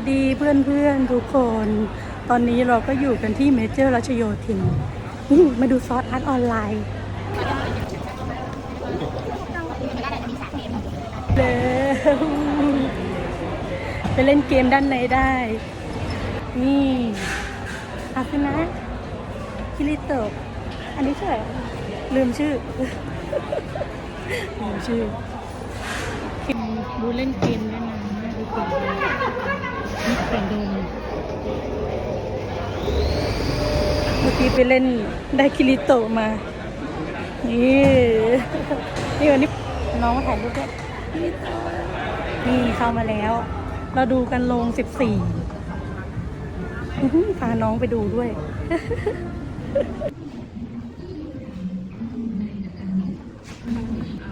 วัสดีเพื่อนเพื่อนๆทุกคน ตอนนี้เราก็อยู่กันที่เมเจอร์รัชโยธินนี่มาดูซอสอาร์ตออนไลน์เร็วไปเล่นเกมด้านในได้ นี่อาสนะคิริโตะอันนี้ใช่เหรอลืมชื่อ ลืมชื่อดูเล่นเกมได้นะดูเกม นี่แข่งโดมเมื่อกี้ไปเล่นได้คิริโตมา นี่นี่วันนี้น้องมาถ่ายรูปด้วยนี่เข้ามาแล้ว เราดูกันลงสิบสี่พาน้องไปดูด้วย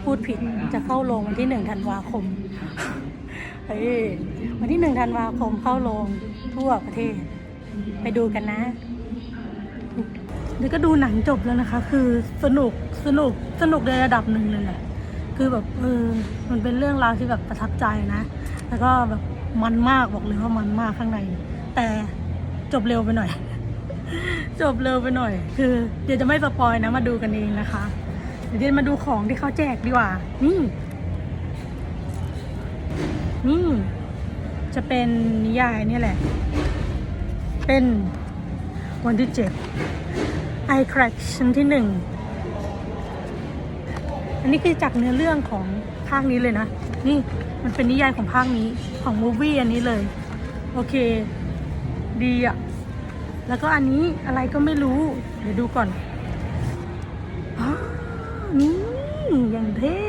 พูดผิดจะเข้าโรงวันที่หนึ่งธันวาคม เฮ้ยวันที่หนึ่งธันวาคมเข้าโรงทั่วประเทศ ไปดูกันนะเดี๋ยวก็ดูหนังจบแล้วนะคะ คือสนุกสนุกสนุกในระดับหนึ่งเลยแหละคือแบบเออมันเป็นเรื่องราวที่แบบประทับใจนะ แล้วก็แบบมันมากบอกเลยว่ามันมากข้างใน แต่จบเร็วไปหน่อย จบเร็วไปหน่อย คือ เดี๋ยวจะไม่สปอยนะมาดูกันเองนะคะ เดี๋ยวเดี๋ยวมาดูของที่เขาแจกดีกว่านี่ นี่ จะเป็นนิยายนี่แหละ เป็นวันที่เจ็ด I Crack ชั้นที่หนึ่ง อันนี้คือจากเนื้อเรื่องของภาคนี้เลยนะ นี่มันเป็นนิยายของภาคนี้ของมูวี่อันนี้เลย โอเค ดีอะ่ะ แล้วก็อันนี้อะไรก็ไม่รู้ เดี๋ยวดูก่อนอ๋อนี่อย่างเท่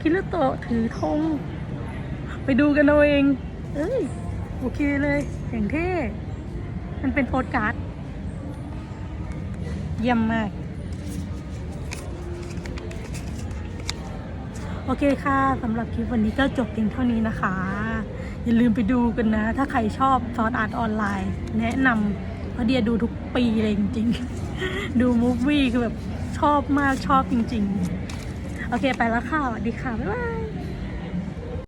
คิรุโตถือธง ไปดูกันเอาเอง เอ้ย โอเคเลยอย่างเท่ มันเป็นโพสการ์ด เยี่ยมมาก โอเคค่ะสำหรับคลิปวันนี้ก็จบเพียงเท่านี้นะคะ อย่าลืมไปดูกันนะ ถ้าใครชอบซอสอาร์ตออนไลน์ แนะนำเพราะเดียดูทุกปีเลยจริงๆ ดูมูฟวี่คือแบบชอบมากชอบจริง ๆ โอเคไปแล้วค่ะสวัสดีค่ะ บ๊ายบาย